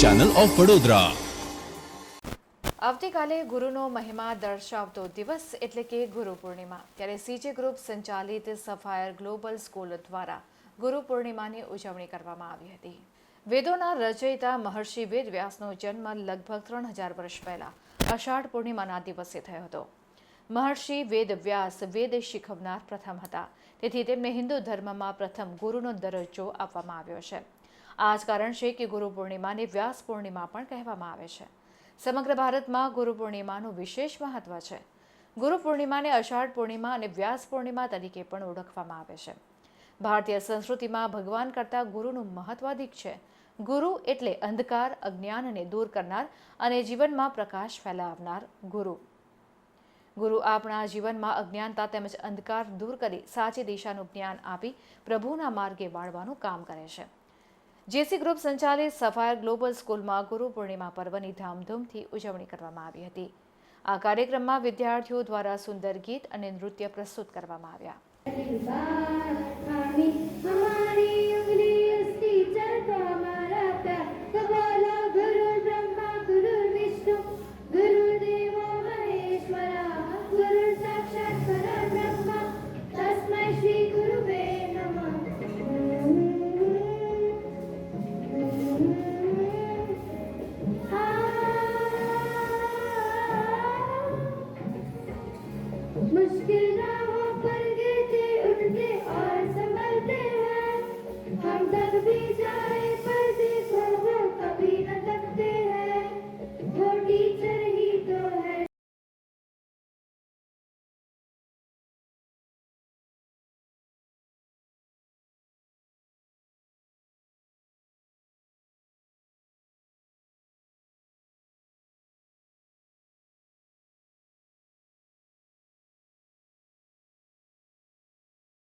Channel of Vadodara આવતીકાલે ગુરુનો મહિમા દર્શાવતો દિવસ એટલે કે ગુરુ પૂર્ણિમા. ત્યારે સીજે ગ્રુપ સંચાલિત સફાયર ગ્લોબલ સ્કૂલ દ્વારા ગુરુ પૂર્ણિમાની ઉજવણી કરવામાં આવી હતી. વેદોના રચયિતા મહર્ષિ વેદ વ્યાસનો જન્મ લગભગ ત્રણ હજાર વર્ષ પહેલા અષાઢ પૂર્ણિમાના દિવસે થયો હતો. મહર્ષિ વેદ વ્યાસ વેદ શીખવનાર પ્રથમ હતા. તેથી તેમને હિન્દુ ધર્મમાં પ્રથમ ગુરુનો દરજ્જો આપવામાં આવ્યો છે. આ જ કારણ છે કે ગુરુ પૂર્ણિમાને વ્યાસ પૂર્ણિમા પણ કહેવામાં આવે છે. સમગ્ર ભારતમાં ગુરુ પૂર્ણિમાનું વિશેષ મહત્વ છે. ગુરુ પૂર્ણિમાને અષાઢ પૂર્ણિમા અને વ્યાસ પૂર્ણિમા તરીકે પણ ઓળખવામાં આવે છે. ભારતીય સંસ્કૃતિમાં ભગવાન કરતાં ગુરુનું મહત્વ અધિક છે. ગુરુ એટલે અંધકાર, અજ્ઞાનને દૂર કરનાર અને જીવનમાં પ્રકાશ ફેલાવનાર ગુરુ. ગુરુ આપણા જીવનમાં અજ્ઞાનતા તેમજ અંધકાર દૂર કરી સાચી દિશાનું જ્ઞાન આપી પ્રભુના માર્ગે વાળવાનું કામ કરે છે. જેસી ગ્રુપ સંચાલિત સફાયર ગ્લોબલ સ્કૂલમાં ગુરુ પૂર્ણિમા પર્વની ધામધૂમથી ઉજવણી કરવામાં આવી હતી. આ કાર્યક્રમમાં વિદ્યાર્થીઓ દ્વારા સુંદર ગીત અને નૃત્ય પ્રસ્તુત કરવામાં આવ્યા. özgürlük